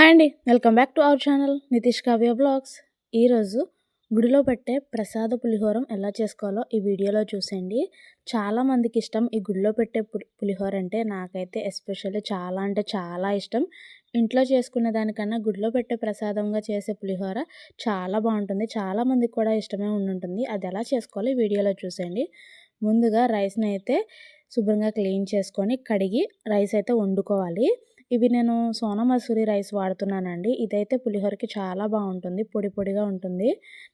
Hi అండి. Welcome back to our channel Nitish Kavya vlogs. ఈరోజు గుడిలో పెట్టే ప్రసాద పులిహోరం ఎలా చేసుకోవాలో ఈ వీడియోలో చూసేయండి. చాలామందికి ఇష్టం ఈ గుడిలో పెట్టే పులిహోర అంటే నాకైతే ఎస్పెషల్లీ చాలా అంటే చాలా ఇష్టం. ఇంట్లో చేసుకునే దానికన్నా గుడిలో పెట్టే ప్రసాదంగా చేసే పులిహోర చాలా బాగుంటుంది. చాలామందికి కూడా ఇష్టమే ఉండుంటుంది. అది ఎలా చేసుకోవాలో ఈ వీడియోలో చూసేయండి. ముందుగా రైస్ని అయితే శుభ్రంగా క్లీన్ చేసుకొని కడిగి రైస్ అయితే వండుకోవాలి. ఇవి నేను సోనా మసూరి రైస్ వాడుతున్నానండి. ఇదైతే పులిహోరకి చాలా బాగుంటుంది. పొడి పొడిగా ఉంటుంది.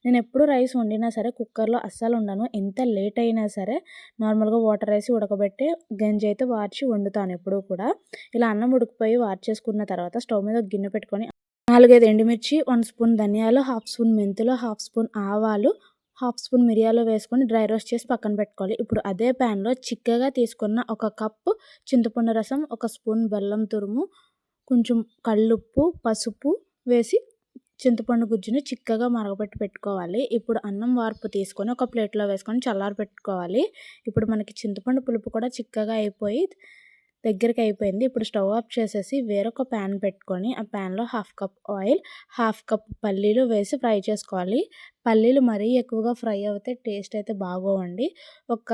నేను ఎప్పుడు రైస్ వండినా సరే కుక్కర్లో అస్సలు ఉండను. ఎంత లేట్ అయినా సరే నార్మల్గా వాటర్ రైస్ ఉడకబెట్టి గంజి అయితే వార్చి వండుతాను ఎప్పుడూ కూడా. ఇలా అన్నం ఉడికిపోయి వార్చేసుకున్న తర్వాత స్టవ్ మీద ఒక గిన్నె పెట్టుకొని నాలుగైదు ఎండుమిర్చి వన్ స్పూన్ ధనియాలు హాఫ్ స్పూన్ మెంతులు హాఫ్ స్పూన్ ఆవాలు హాఫ్ స్పూన్ మిరియాలు వేసుకొని డ్రై రోస్ట్ చేసి పక్కన పెట్టుకోవాలి. ఇప్పుడు అదే ప్యాన్లో చిక్కగా తీసుకున్న ఒక కప్పు చింతపండు రసం ఒక స్పూన్ బెల్లం తురుము కొంచెం కళ్ళుప్పు పసుపు వేసి చింతపండు గుజ్జుని చిక్కగా మరగబెట్టి పెట్టుకోవాలి. ఇప్పుడు అన్నం వార్పు తీసుకొని ఒక ప్లేట్లో వేసుకొని చల్లారి పెట్టుకోవాలి. ఇప్పుడు మనకి చింతపండు పులుపు కూడా చిక్కగా అయిపోయి దగ్గరికి అయిపోయింది. ఇప్పుడు స్టవ్ ఆఫ్ చేసేసి వేరొక ప్యాన్ పెట్టుకొని ఆ ప్యాన్లో half cup oil half cup పల్లీలు వేసి ఫ్రై చేసుకోవాలి. పల్లీలు మరీ ఎక్కువగా ఫ్రై అవుతే టేస్ట్ అయితే బాగోవండి. ఒక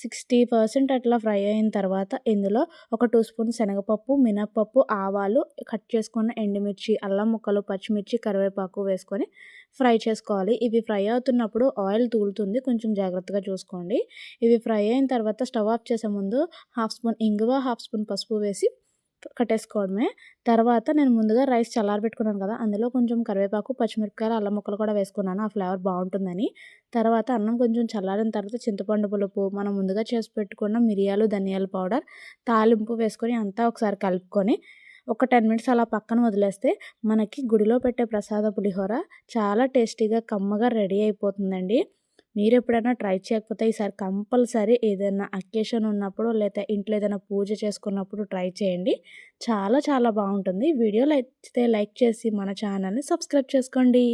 సిక్స్టీ పర్సెంట్ అట్లా ఫ్రై అయిన తర్వాత ఇందులో ఒక టూ స్పూన్ శనగపప్పు మినప్పప్పు ఆవాలు కట్ చేసుకున్న ఎండుమిర్చి అల్లం ముక్కలు పచ్చిమిర్చి కరివేపాకు వేసుకొని ఫ్రై చేసుకోవాలి. ఇవి ఫ్రై అవుతున్నప్పుడు ఆయిల్ తూలుతుంది. కొంచెం జాగ్రత్తగా చూసుకోండి. ఇవి ఫ్రై అయిన తర్వాత స్టవ్ ఆఫ్ చేసే ముందు హాఫ్ స్పూన్ ఇంగువ హాఫ్ స్పూన్ పసుపు వేసి కట్టేసుకోవడమే. తర్వాత నేను ముందుగా రైస్ చల్లారబెట్టుకున్నాను కదా అందులో కొంచెం కరివేపాకు పచ్చిమిరపకాయలు అల్లం ముక్కలు కూడా వేసుకున్నాను. ఆ ఫ్లేవర్ బాగుంటుందని. తర్వాత అన్నం కొంచెం చల్లారిన తర్వాత చింతపండు పులుపు మనం ముందుగా చేసి పెట్టుకున్న మిరియాలు ధనియాల పౌడర్ తాలింపు వేసుకొని అంతా ఒకసారి కలుపుకొని ఒక టెన్ మినిట్స్ అలా పక్కన వదిలేస్తే మనకి గుడిలో పెట్టే ప్రసాద పులిహోర చాలా టేస్టీగా కమ్మగా రెడీ అయిపోతుందండి. మీరు ఎప్పుడైనా ట్రై చేయకపోతే ఈసారి కంపల్సరీ ఏదైనా అకేషన్ ఉన్నప్పుడు లేదా ఇంట్లో ఏదైనా పూజ చేసుకున్నప్పుడు ట్రై చేయండి. చాలా చాలా బాగుంటుంది. వీడియో అయితే లైక్ చేసి మన ఛానల్ని సబ్స్క్రైబ్ చేసుకోండి.